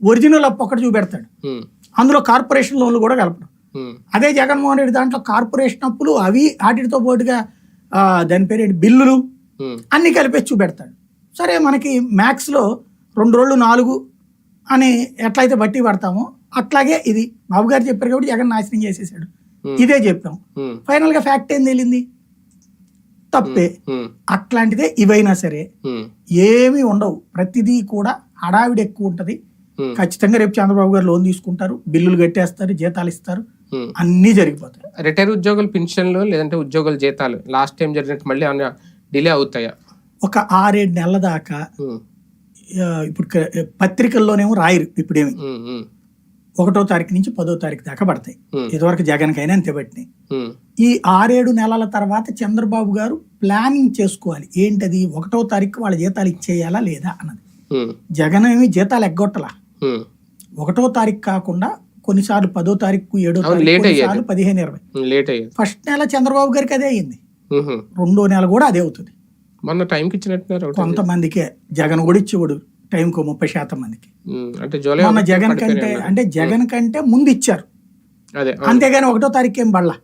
Original అప్పు ఒకటి చూపెడతాడు. అందులో కార్పొరేషన్ లోన్లు కూడా కలపడం. అదే జగన్మోహన్ రెడ్డి దాంట్లో కార్పొరేషన్ అప్పులు అవి వాటితో పాటుగా దాని పేరు బిల్లులు అన్ని కలిపేసి చూపెడతాడు. సరే మనకి మ్యాథ్స్లో రెండు రోజులు నాలుగు అని ఎట్లయితే బట్టి పడతామో అట్లాగే ఇది బాబు గారు చెప్పారు కాబట్టి జగన్ నాశనం చేసేసాడు. ఇదే చెప్పాం. ఉమ్, ఫైనల్గా ఫ్యాక్ట్ ఏం తేలింది తప్పే. అట్లాంటిదే ఇవైనా సరే ఏమీ ఉండవు. ప్రతిదీ కూడా హడావిడి ఎక్కువ ఉంటుంది. ఖచ్చితంగా రేపు చంద్రబాబు గారు లోన్ తీసుకుంటారు బిల్లులు కట్టేస్తారు జీతాలు ఇస్తారు. అన్నీ జరిగిపోతాయి. రిటైర్ ఉద్యోగుల పెన్షన్లు లేదంటే ఉద్యోగుల జీతాలు లాస్ట్ టైం జరిగినట్టు మళ్ళీ ఏమైనా డిలే అవుతాయా? ఒక ఆరేడు నెలల దాకా ఇప్పుడు పత్రికల్లోనేమో రాయరు ఇప్పుడేమి. ఒకటో తారీఖు నుంచి పదో తారీఖు దాకా పడతాయి. ఇదివరకు జగన్కైనా అంతే పట్టినాయి. ఈ ఆరేడు నెలల తర్వాత చంద్రబాబు గారు ప్లానింగ్ చేసుకోవాలి. ఏంటది? ఒకటో తారీఖు వాళ్ళ జీతాలు ఇచ్చేయాలా లేదా అన్నది. జగన్ ఏమి జీతాలు ఎగ్గొట్టలా. ఒకటో తారీఖు కాకుండా కొన్నిసార్లు పదో తారీఖు ఏడో తారీఖు పదిహేను ఇరవై. లేట్ అయ్యేది. ఫస్ట్ నెల చంద్రబాబు గారికి అదే అయింది. రెండో నెల కూడా అదే అవుతుంది. మొన్న టైంకి ఇచ్చినట్టున్నారు ఒకటి. కొంతమందికే. జగన్ కూడా ఇచ్చేవాడు. టైంకు ముప్పై శాతం మందికి. అంటే జూలై మొన్న జగన్ కంటే. అంటే జగన్ కంటే ముందు ఇచ్చారు. అంతేగాని ఒకటో తారీఖు ఏం పడలా.